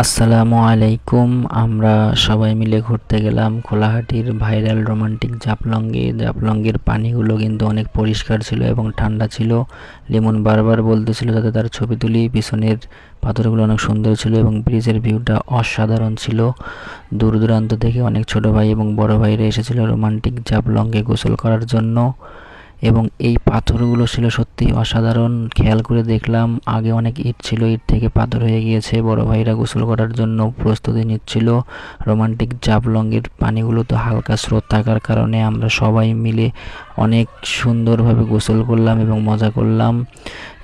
আসসালামু আলাইকুম। আমরা সবাই মিলে ঘুরতে গেলাম কোলাহাটির ভাইরাল রোমান্টিক জাপলঙ্গে জাপলঙ্গের পানিগুলো কিন্তু অনেক পরিষ্কার ছিল এবং ঠান্ডা ছিল। লিমন বারবার বলতেছিল যাতে তার ছবি তুলি। পিছনের পাথরগুলো অনেক সুন্দর ছিল এবং ব্রিজের ভিউটা অসাধারণ ছিল। দূর দূরান্ত থেকে অনেক ছোট ভাই এবং বড় ভাইরা এসেছিল রোমান্টিক জাপলঙ্গে গোসল করার জন্য। এবং এই পাথরগুলো ছিল সত্যি অসাধারণ। খেয়াল করে দেখলাম, আগে অনেক ইট ছিল, ইট থেকে পাথর হয়ে গিয়েছে। বড় ভাইরা গোসল করার জন্য প্রস্তুতি নিচ্ছিল। রোমান্টিক জাবলংয়ের পানিগুলো তো হালকা স্রোত থাকার কারণে আমরা সবাই মিলে অনেক সুন্দরভাবে গোসল করলাম এবং মজা করলাম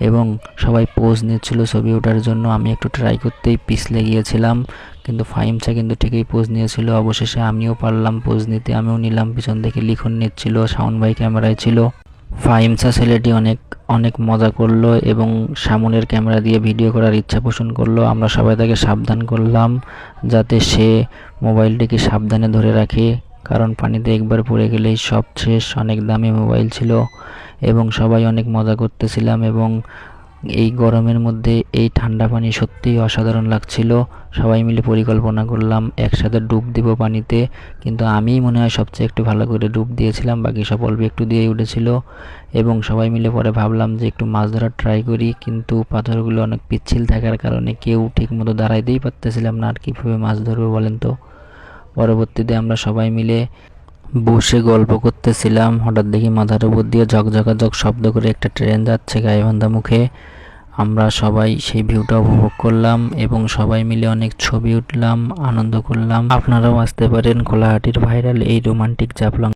এবং সবাই পোজ নিচ্ছিল ছবি ওঠার জন্য। আমি একটু ট্রাই করতেই পিছলে গিয়েছিলাম, কিন্তু ফাইমসা কিন্তু ঠিকই পোজ নিয়েছিল। অবশেষে আমিও পারলাম পোজ নিতে, আমিও নিলাম, পিছন থেকে লিখন নিচ্ছিল সাউন্ড ভাই ক্যামেরায় ছিল। ফাইমসা ছেলেটি অনেক অনেক মজা করল এবং সামনের ক্যামেরা দিয়ে ভিডিও করার ইচ্ছা পোষণ করল। আমরা সবাই তাকে সাবধান করলাম যাতে সে মোবাইলটিকে সাবধানে ধরে রাখে, কারণ পানিতে একবার পড়ে গেলেই সব শেষ অনেক দামি মোবাইল ছিল এবং সবাই অনেক মজা করতেছিলাম এবং এই গরমের মধ্যে এই ঠান্ডা পানি সত্যিই অসাধারণ লাগছিল। সবাই মিলে পরিকল্পনা করলাম, একসাথে ডুব দিব পানিতে, কিন্তু আমিই মনে হয় সবচেয়ে একটু ভালো করে ডুব দিয়েছিলাম, বাকি সব অল্প একটু দিয়েই উঠেছিল। এবং সবাই মিলে পরে ভাবলাম যে একটু মাছ ধরার ট্রাই করি, কিন্তু পাথরগুলো অনেক পিচ্ছিল থাকার কারণে কেউ ঠিক মতো দাঁড়াইতেই পারতেছিলাম না, আর কীভাবে মাছ ধরবো বলেন তো? পরবর্তীতে আমরা সবাই মিলে বসে গল্প করতেছিলাম। হঠাৎ দেখি মাথার উপর দিয়ে ঝকঝকাঝক শব্দ করে একটা ট্রেন যাচ্ছে গাইবান্ধা মুখে। আমরা সবাই সেই ভিউটা উপভোগ করলাম এবং সবাই মিলে অনেক ছবি উঠলাম, আনন্দ করলাম। আপনারাও আসতে পারেন কোলাহাটির ভাইরাল এই রোমান্টিক জাফলং